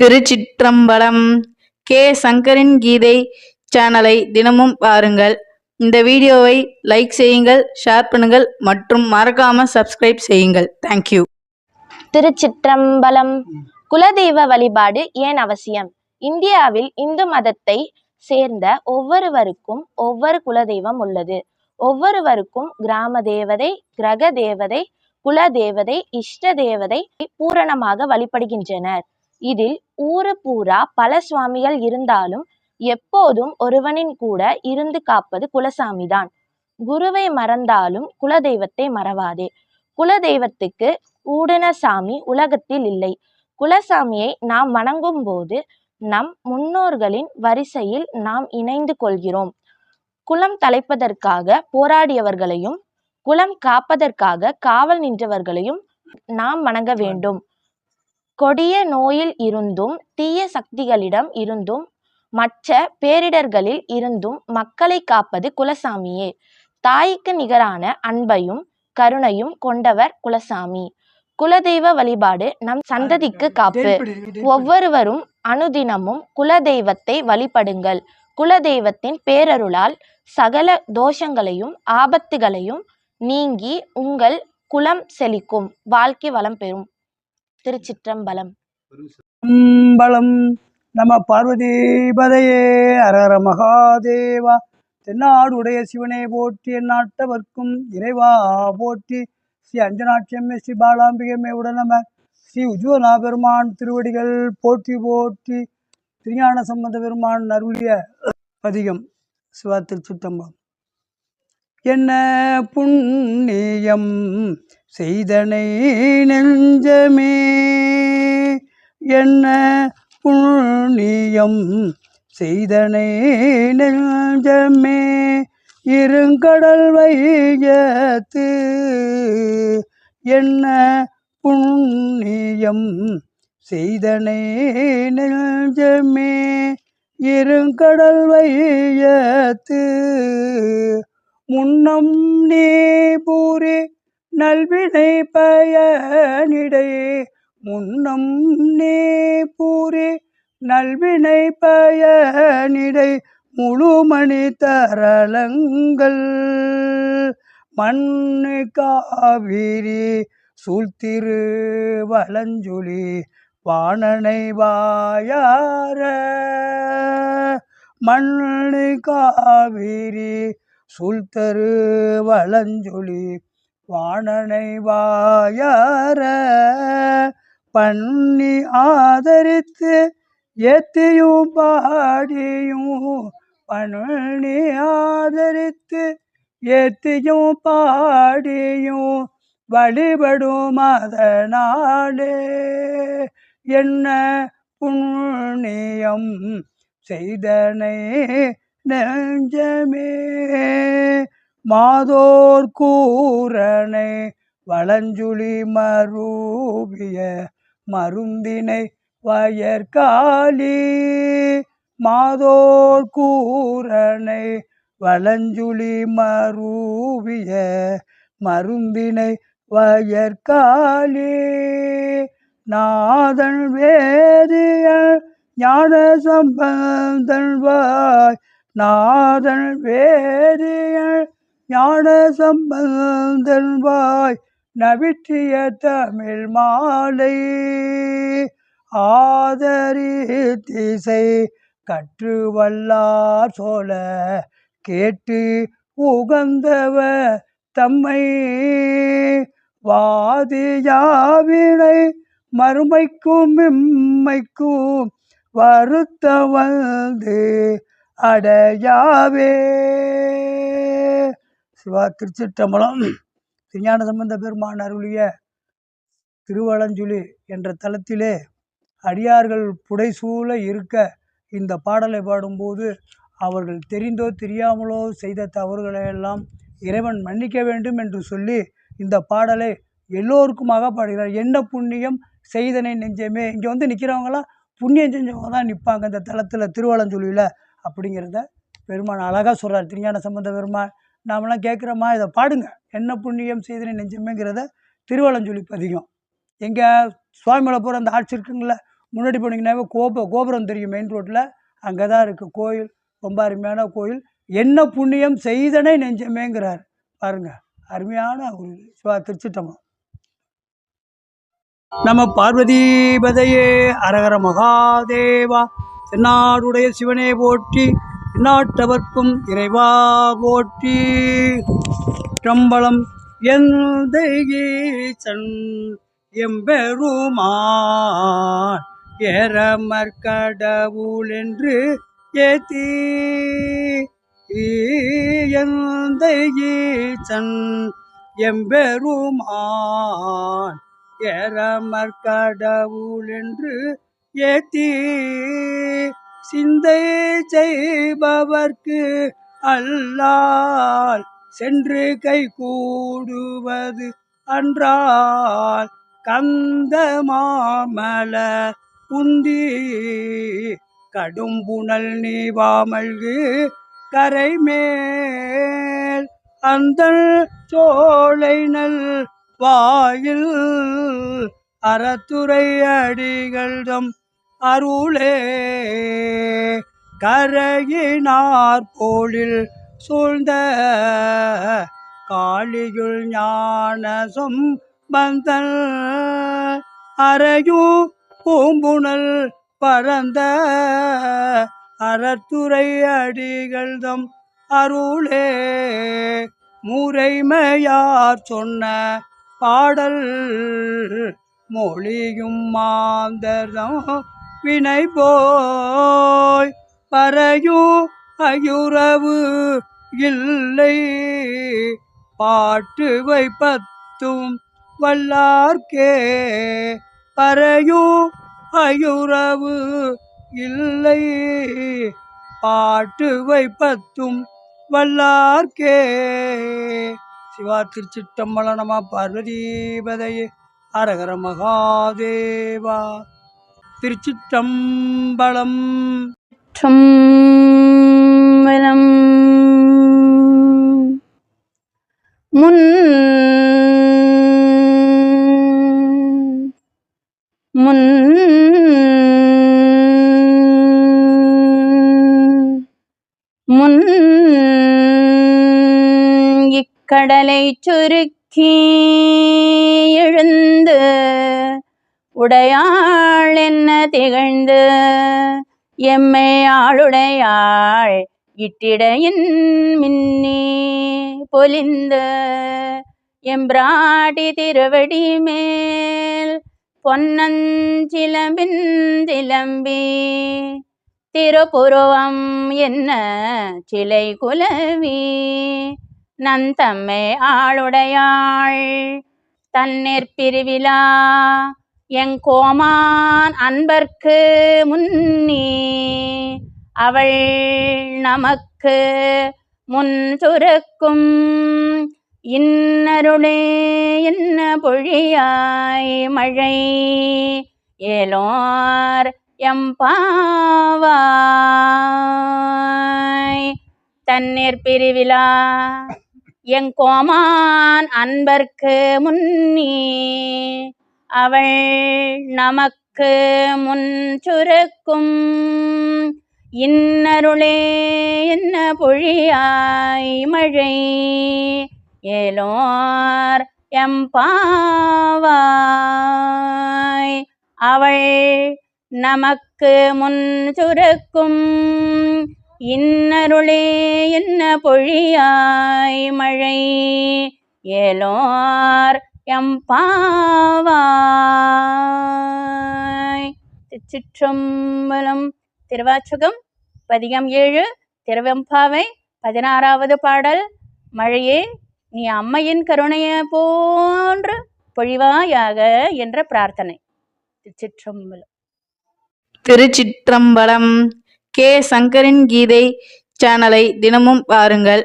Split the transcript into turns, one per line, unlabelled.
திருச்சிற்றம்பலம் K. சங்கரின் கீதை சேனலை தினமும் பாருங்கள். இந்த வீடியோவை லைக் செய்யுங்கள் ஷேர் பண்ணுங்கள் மற்றும் மறக்காம சப்ஸ்கிரைப் செய்யுங்கள். தேங்க்யூ
திருச்சிற்றம்பலம் குலதெய்வ வழிபாடு ஏன் அவசியம்? இந்தியாவில் இந்து மதத்தை சேர்ந்த ஒவ்வொருவருக்கும் ஒவ்வொரு குலதெய்வம் உள்ளது. ஒவ்வொருவருக்கும் கிராம தேவதை கிரக தேவதை குல தேவதை இஷ்ட தேவதை பூரணமாக வழிபடுகின்றனர். இதில் ஊரு பூரா பல சுவாமிகள் இருந்தாலும் எப்போதும் ஒருவனின் கூட இருந்து காப்பது குலசாமிதான். குருவை மறந்தாலும் குலதெய்வத்தை மறவாதே. குலதெய்வத்துக்கு ஊடன சாமி உலகத்தில் இல்லை. குலசாமியை நாம் வணங்கும் போது நம் முன்னோர்களின் வரிசையில் நாம் இணைந்து கொள்கிறோம். குலம் தலைப்பதற்காக போராடியவர்களையும் குலம் காப்பதற்காக காவல் நின்றவர்களையும் நாம் வணங்க வேண்டும். கொடிய நோயில் இருந்தும் தீய சக்திகளிடம் இருந்தும் மற்ற பேரிடர்களில் இருந்தும் மக்களை காப்பது குலசாமியே. தாய்க்கு நிகரான அன்பையும் கருணையும் கொண்டவர் குலசாமி. குலதெய்வ வழிபாடு நம் சந்ததிக்கு காப்பு. ஒவ்வொருவரும் அனுதினமும் குலதெய்வத்தை வழிபடுங்கள். குலதெய்வத்தின் பேரருளால் சகல தோஷங்களையும் ஆபத்துகளையும் நீங்கி உங்கள் குலம் செழிக்கும். வாழ்க்கை வளம் பெறும். திருச்சிற்றம்பலம்.
பலம் நம பார்வதிபதையே. அரர மகாதேவா. தென்னாடுடைய சிவனை போற்றி எந்நாட்டவர்க்கும் இறைவா போற்றி. ஸ்ரீ அஞ்சனாட்சியம் ஸ்ரீ பாலாம்பிகமே உடனம ஸ்ரீ உஜ்வலா பெருமான் திருவடிகள் போற்றி போற்றி. திருஞான சம்பந்த பெருமான் அருளிய பதிகம் சிவா திருச்சிற்றம்பலம். என்ன புண்ணியம் செய்தனை நெஞ்சமே? என்ன புண்ணியம் செய்தனை நெஞ்சமே? இருங்கடல் வையத்து என்ன புண்ணியம் செய்தனை நெஞ்சமே? இருங்கடல் வையத்து முன்னம் நீ பூரி நல்வினை பயனிடையே. முன்னம் நீ பூரி நல்வினை பயனிடை. முழுமணி தரளங்கள் மண்ணு காவிரி சூழ்த்திரு வளஞ்சுழி வாணனை வாயார. மண்ணு காவிரி சுல்தரு வளஞ்சொலி வாணனை வாயார பண்ணி ஆதரித்து ஏத்தியும் பாடியும் பண்ணி ஆதரித்து ஏத்தியும் பாடியும் வழிபடும் அதனாலே என்ன புண்ணியம் செய்தனை நெஞ்சமே. மாதோர் கூரனை வளஞ்சுழி மரூபிய மருந்தினை வயற்காலி. மாதோர் கூரனை வளஞ்சுழி மரூபிய மருந்தினை வயற்காலி. நாதன் வேதியல் ஞான சம்பந்தன் வாய் நாதன் வேதியல் ஞான சம்பந்தன்வாய் நவிற்றிய தமிழ் மாலை. ஆதரி திசை கற்று வல்லார் சோழ கேட்டு உகந்தவ தம்மை. வாதியாவினை மறுமைக்கும் இம்மைக்கும் வருத்த வந்து அடையாவே. சிவா திருச்சிற்றம்பலம். திருஞான சம்பந்த பெருமான் அருளிய திருவளஞ்சுழி என்ற தலத்திலே அடியார்கள் புடைசூழ இருக்க இந்த பாடலை பாடும்போது அவர்கள் தெரிந்தோ தெரியாமலோ செய்த தவறுகளை எல்லாம் இறைவன் மன்னிக்க வேண்டும் என்று சொல்லி இந்த பாடலை எல்லோருக்குமாக பாடுகிறார். என்ன புண்ணியம்? செய்தனை நெஞ்சமே. இங்கே வந்து நிற்கிறவங்களாம் புண்ணியம் செஞ்சவங்க தான் நிற்பாங்க இந்த தலத்தில் திருவளஞ்சொலியில் அப்படிங்கிறத பெருமான் அழகாக சொல்கிறார் திருஞான சம்பந்த பெருமான் நாமெல்லாம் கேட்குறோமா? இதை பாடுங்க. என்ன புண்ணியம் செய்தனை நெஞ்சமேங்கிறத திருவளஞ்சொலி பதிகம். எங்கே சுவாமிமலை போகிற அந்த ஆட்சி இருக்குங்கள முன்னாடி போனீங்கன்னாவே கோப கோபுரம் தெரியும் மெயின் ரோட்டில் அங்கே தான் இருக்குது கோயில் ரொம்ப அருமையான கோயில். என்ன புண்ணியம் செய்தனை நெஞ்சமேங்கிறார். பாருங்க அருமையான ஒரு சிவா திருச்சிட்டம்பலம் நம பார்வதிபதையே அரகர மகாதேவா. தென்னாடுடைய சிவனே போற்றி நாட்டவர்க்கும் இறைவா போற்றி. கம்பளம் எந்த எம்பெருமான் ஏறமற்கடவுள் என்று ஏத்தி. எந்தகீசன் எம்பெருமான் ஏறமற்கடவுள் என்று ஏத்தி சிந்தை செய்பவர்க்கு அல்லால் சென்று கை கூடுவது அன்றால் கந்த மாமல உந்தி கடும் புனல் நீவாமல்கு கரை மேல் அந்த சோலை நல் வாயில் அறத்துறை அடிகள்தம் அருளே. கரையினார் போலில் சூழ்ந்த காளியுள் ஞானசம் பந்தல் அறையூ பூம்புணல் பரந்த அறத்துறை அடிகள்தம் அருளே. முறைமையார் சொன்ன பாடல் மொழியும் மாந்தர்தம் வினை போய் பறையோ அயுறவு இல்லை. பாட்டு வைப்பத்தும் வல்லார்க்கே பறையோ அயுறவு இல்லை. பாட்டு வைப்பத்தும் வல்லார்க்கே. சிவா திருச்சிட்டம்பலனமா பார்வதீபதையே. அரகர மகாதேவா. திருச்சிற்றம்பலம்.
சம்பலம் முன் முன் முன் இக்கடலை சுருக்கி எழுந்து உடையாள் என்ன திகழ்ந்து? எம்மை ஆளுடையாள் இட்டிடையின் மின்னி பொலிந்து. எம்பிராட்டி திருவடி மேல் பொன்னஞ்சிலம்பின் திலம்பி திருப்புருவம் என்ன சிலை குலவி? நந்தம்மை ஆளுடையாள் தன்னிற் பிரிவிழா எங்கோமான் அன்பர்க்கு முன்னி அவள் நமக்கு முன் சுரக்கும் இன்னருளே என்ன பொழியாய் மழை ஏலோர் எம்பாவாய் தண்ணீர் பிரிவிழா எங்கோமான் அன்பர்க்கு முன்னி அவள் நமக்கு முன் சுரக்கும். இன்னருளே என்ன பொழியாய் மழை? ஏலோர் எம்பாவாய். அவள் நமக்கு முன் சுரக்கும். இன்னருளே என்ன பொழியாய் மழை? ஏலோர் எம்பாவாய் திருச்சிற்றம்பலம் திருவாச்சகம் பதிகம் ஏழு திருவெம்பாவை பதினாறாவது பாடல். மழையே நீ அம்மையின் கருணையை போன்று பொழிவாயாக என்ற பிரார்த்தனை. திருச்சிற்றம்பலம்.
திருச்சிற்றம்பலம் கே சங்கரின் கீதை சேனலை தினமும் பாருங்கள்.